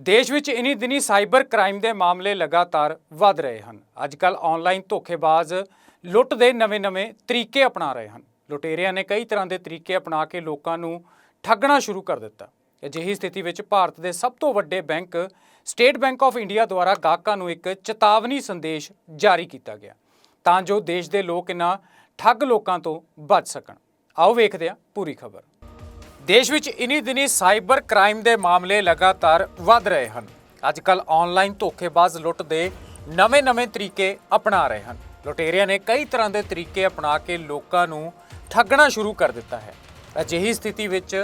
ਦੇਸ਼ ਵਿੱਚ ਇਨੀ ਦਿਨੀ ਸਾਈਬਰ ਕ੍ਰਾਈਮ ਦੇ ਮਾਮਲੇ ਲਗਾਤਾਰ ਵਧ ਰਹੇ ਹਨ। ਅੱਜਕੱਲ ਆਨਲਾਈਨ ਧੋਖੇਬਾਜ਼ ਲੁੱਟ ਦੇ ਨਵੇਂ-ਨਵੇਂ ਤਰੀਕੇ ਅਪਣਾ ਰਹੇ ਹਨ। ਲੁਟੇਰਿਆਂ ਨੇ ਕਈ ਤਰ੍ਹਾਂ ਦੇ ਤਰੀਕੇ ਅਪਣਾ ਕੇ ਲੋਕਾਂ ਨੂੰ ਠੱਗਣਾ ਸ਼ੁਰੂ ਕਰ ਦਿੱਤਾ। ਅਜਿਹੀ ਸਥਿਤੀ ਵਿੱਚ ਭਾਰਤ ਦੇ ਸਭ ਤੋਂ ਵੱਡੇ bank State Bank of India ਦੁਆਰਾ ਗਾਹਕਾਂ ਨੂੰ ਇੱਕ ਚੇਤਾਵਨੀ ਸੰਦੇਸ਼ ਜਾਰੀ ਕੀਤਾ ਗਿਆ, ਤਾਂ ਜੋ ਦੇਸ਼ ਦੇ ਲੋਕ ਇਹਨਾਂ ਠੱਗ ਲੋਕਾਂ ਤੋਂ ਬਚ ਸਕਣ। ਆਓ ਵੇਖਦੇ ਹਾਂ ਪੂਰੀ ਖਬਰ। ਦੇਸ਼ ਵਿੱਚ ਇਨੀ ਦਿਨੀ ਸਾਈਬਰ ਕ੍ਰਾਈਮ ਦੇ ਮਾਮਲੇ ਲਗਾਤਾਰ ਵਧ ਰਹੇ ਹਨ। ਅੱਜਕੱਲ ਆਨਲਾਈਨ ਧੋਖੇਬਾਜ਼ ਲੁੱਟ ਦੇ ਨਵੇਂ-ਨਵੇਂ ਤਰੀਕੇ ਅਪਣਾ ਰਹੇ ਹਨ। ਲੁਟੇਰਿਆਂ ਨੇ ਕਈ ਤਰ੍ਹਾਂ ਦੇ ਤਰੀਕੇ ਅਪਣਾ ਕੇ ਲੋਕਾਂ ਨੂੰ ਠੱਗਣਾ ਸ਼ੁਰੂ ਕਰ ਦਿੱਤਾ ਹੈ। ਅਜਿਹੀ ਸਥਿਤੀ ਵਿੱਚ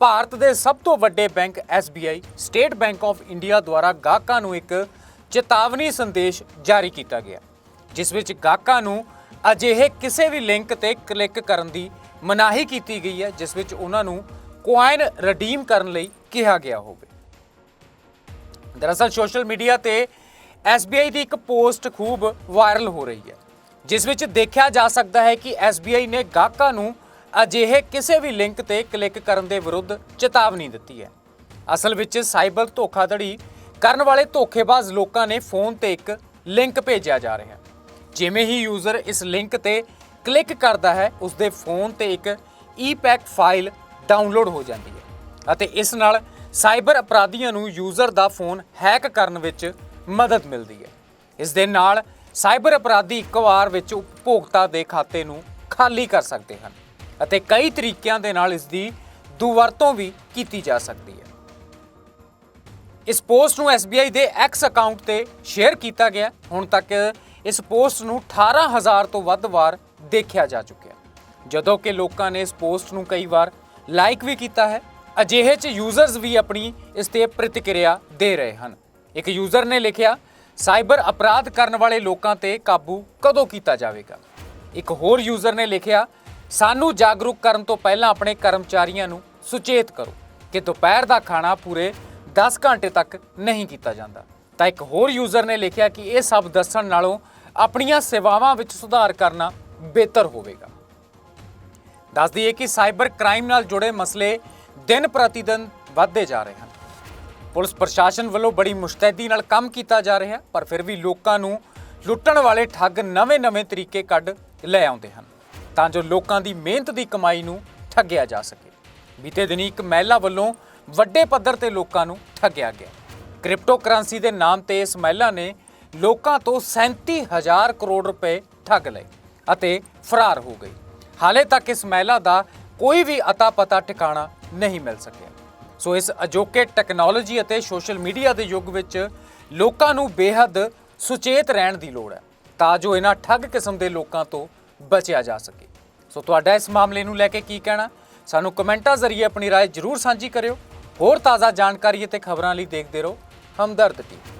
ਭਾਰਤ ਦੇ ਸਭ ਤੋਂ ਵੱਡੇ bank SBI state bank of India ਦੁਆਰਾ ਗਾਹਕਾਂ ਨੂੰ ਇੱਕ ਚੇਤਾਵਨੀ ਸੰਦੇਸ਼ ਜਾਰੀ ਕੀਤਾ ਗਿਆ, ਜਿਸ ਵਿੱਚ ਗਾਹਕਾਂ ਨੂੰ ਅਜਿਹੇ ਕਿਸੇ ਵੀ ਲਿੰਕ ਤੇ ਕਲਿੱਕ ਕਰਨ ਦੀ ਮਨਾਹੀ ਕੀਤੀ ਗਈ ਹੈ, ਜਿਸ ਵਿੱਚ ਉਹਨਾਂ ਨੂੰ ਕੁਆਇਨ ਰਿਡੀਮ ਕਰਨ ਲਈ ਕਿਹਾ ਗਿਆ ਹੋਵੇ। ਦਰਅਸਲ ਸੋਸ਼ਲ ਮੀਡੀਆ ਤੇ SBI ਦੀ ਇੱਕ ਪੋਸਟ ਖੂਬ ਵਾਇਰਲ ਹੋ ਰਹੀ ਹੈ, ਜਿਸ ਵਿੱਚ ਦੇਖਿਆ ਜਾ ਸਕਦਾ ਹੈ ਕਿ SBI ਨੇ ਗਾਹਕਾਂ ਨੂੰ ਅਜਿਹੇ ਕਿਸੇ ਵੀ ਲਿੰਕ ਤੇ ਕਲਿੱਕ ਕਰਨ ਦੇ ਵਿਰੁੱਧ ਚੇਤਾਵਨੀ ਦਿੱਤੀ ਹੈ। ਅਸਲ ਵਿੱਚ ਸਾਈਬਰ ਧੋਖਾਧੜੀ ਕਰਨ ਵਾਲੇ ਧੋਖੇਬਾਜ਼ ਲੋਕਾਂ ਨੇ ਫੋਨ ਤੇ ਇੱਕ ਲਿੰਕ ਭੇਜਿਆ ਜਾ ਰਿਹਾ ਹੈ। ਜਿਵੇਂ ਹੀ ਯੂਜ਼ਰ ਇਸ ਲਿੰਕ ਤੇ ਕਲਿੱਕ ਕਰਦਾ ਹੈ ਉਸ ਦੇ ਫੋਨ ਤੇ ਇੱਕ ਈ-ਪੈਕ ਫਾਈਲ ਡਾਊਨਲੋਡ ਹੋ ਜਾਂਦੀ ਹੈ। ਅਤੇ ਇਸ ਨਾਲ ਸਾਈਬਰ ਅਪਰਾਧੀਆਂ ਨੂੰ ਯੂਜ਼ਰ ਦਾ ਫੋਨ ਹੈਕ ਕਰਨ ਵਿੱਚ ਮਦਦ ਮਿਲਦੀ ਹੈ। ਇਸ ਦੇ ਨਾਲ ਸਾਈਬਰ ਅਪਰਾਧੀ ਇੱਕ ਵਾਰ ਵਿੱਚ ਉਪਭੋਗਤਾ ਦੇ ਖਾਤੇ ਨੂੰ ਖਾਲੀ ਕਰ ਸਕਦੇ ਹਨ ਅਤੇ ਕਈ ਤਰੀਕਿਆਂ ਦੇ ਨਾਲ ਇਸ ਦੀ ਦੁਵਰਤੋਂ ਵੀ ਕੀਤੀ ਜਾ ਸਕਦੀ ਹੈ। ਇਸ ਪੋਸਟ ਨੂੰ SBI ਦੇ X ਅਕਾਊਂਟ ਤੇ ਸ਼ੇਅਰ ਕੀਤਾ ਗਿਆ। ਹੁਣ ਤੱਕ ਇਸ ਪੋਸਟ ਨੂੰ 18000 ਤੋਂ ਵੱਧ ਵਾਰ ਦੇਖਿਆ ਜਾ ਚੁੱਕਿਆ। ਜਦੋਂ ਕਿ ਲੋਕਾਂ ਨੇ ਇਸ ਪੋਸਟ ਨੂੰ ਕਈ ਵਾਰ ਲਾਈਕ ਵੀ ਕੀਤਾ ਹੈ। ਅਜਿਹੇ ਚ ਯੂਜ਼ਰਸ ਵੀ ਆਪਣੀ ਇਸ ਤੇ ਪ੍ਰਤੀਕਿਰਿਆ ਦੇ ਰਹੇ ਹਨ। ਇੱਕ ਯੂਜ਼ਰ ਨੇ ਲਿਖਿਆ, ਸਾਈਬਰ ਅਪਰਾਧ ਕਰਨ ਵਾਲੇ ਲੋਕਾਂ ਤੇ ਕਾਬੂ ਕਦੋਂ ਕੀਤਾ ਜਾਵੇਗਾ? ਇੱਕ ਹੋਰ ਯੂਜ਼ਰ ਨੇ ਲਿਖਿਆ, ਸਾਨੂੰ ਜਾਗਰੂਕ ਕਰਨ ਤੋਂ ਪਹਿਲਾਂ ਆਪਣੇ ਕਰਮਚਾਰੀਆਂ ਨੂੰ ਸੁਚੇਤ ਕਰੋ ਕਿ ਦੁਪਹਿਰ ਦਾ ਖਾਣਾ ਪੂਰੇ 10 ਘੰਟੇ ਤੱਕ ਨਹੀਂ ਕੀਤਾ ਜਾਂਦਾ। ਤਾਂ ਇੱਕ ਹੋਰ ਯੂਜ਼ਰ ਨੇ ਲਿਖਿਆ ਕਿ ਇਹ ਸਭ ਦੱਸਣ ਨਾਲੋਂ ਆਪਣੀਆਂ ਸੇਵਾਵਾਂ ਵਿੱਚ ਸੁਧਾਰ ਕਰਨਾ ਬਿਹਤਰ ਹੋਵੇਗਾ। ਦੱਸ ਦਈਏ ਕਿ ਸਾਈਬਰ ਕ੍ਰਾਈਮ ਨਾਲ ਜੁੜੇ ਮਸਲੇ ਦਿਨ ਪ੍ਰਤੀ ਦਿਨ ਵੱਧਦੇ ਜਾ ਰਹੇ ਹਨ। ਪੁਲਿਸ ਪ੍ਰਸ਼ਾਸਨ ਵੱਲੋਂ ਬੜੀ ਮੁਸ਼ਤੈਦੀ ਨਾਲ ਕੰਮ ਕੀਤਾ ਜਾ ਰਿਹਾ, ਪਰ ਫਿਰ ਵੀ ਲੋਕਾਂ ਨੂੰ ਲੁੱਟਣ ਵਾਲੇ ਠੱਗ ਨਵੇਂ-ਨਵੇਂ ਤਰੀਕੇ ਕੱਢ ਲੈ ਆਉਂਦੇ ਹਨ। ਤਾਂ ਜੋ ਲੋਕਾਂ ਦੀ ਮਿਹਨਤ ਦੀ ਕਮਾਈ ਨੂੰ ਠੱਗਿਆ ਜਾ ਸਕੇ। ਬੀਤੇ ਦਿਨੀ ਇੱਕ ਮਹਿਲਾ ਵੱਲੋਂ ਵੱਡੇ ਪੱਧਰ ਤੇ ਲੋਕਾਂ ਨੂੰ ਠੱਗਿਆ ਗਿਆ। ਕ੍ਰਿਪਟੋ ਕਰੰਸੀ ਦੇ ਨਾਮ ਤੇ ਇਸ ਮਹਿਲਾ ਨੇ ਲੋਕਾਂ ਤੋਂ 37000 ਕਰੋੜ ਰੁਪਏ ਠੱਗ ਲਏ ਅਤੇ ਫਰਾਰ ਹੋ ਗਈ। ਹਾਲੇ ਤੱਕ ਇਸ ਮਹਿਲਾ ਦਾ ਕੋਈ ਵੀ ਅਤਾ ਪਤਾ ਟਿਕਾਣਾ ਨਹੀਂ ਮਿਲ ਸਕਿਆ ਸੋ ਇਸ ਅਜੋਕੇ ਟੈਕਨੋਲੋਜੀ ਅਤੇ ਸੋਸ਼ਲ ਮੀਡੀਆ ਦੇ ਯੁੱਗ ਵਿੱਚ ਲੋਕਾਂ ਨੂੰ ਬੇਹੱਦ ਸੁਚੇਤ ਰਹਿਣ ਦੀ ਲੋੜ ਹੈ ਤਾਂ ਜੋ ਇਹਨਾਂ ਠੱਗ ਕਿਸਮ ਦੇ ਲੋਕਾਂ ਤੋਂ ਬਚਿਆ ਜਾ ਸਕੇ ਸੋ ਤੁਹਾਡਾ ਇਸ ਮਾਮਲੇ ਨੂੰ ਲੈ ਕੇ ਕੀ ਕਹਿਣਾ ਸਾਨੂੰ ਕਮੈਂਟਾਂ ਜ਼ਰੀਏ ਆਪਣੀ رائے ਜਰੂਰ ਸਾਂਝੀ ਕਰਿਓ ਹੋਰ ਤਾਜ਼ਾ ਜਾਣਕਾਰੀ ਅਤੇ ਖਬਰਾਂ ਲਈ ਦੇਖਦੇ ਰਹੋ ਹਮਦਰਦ ਟੀਵੀ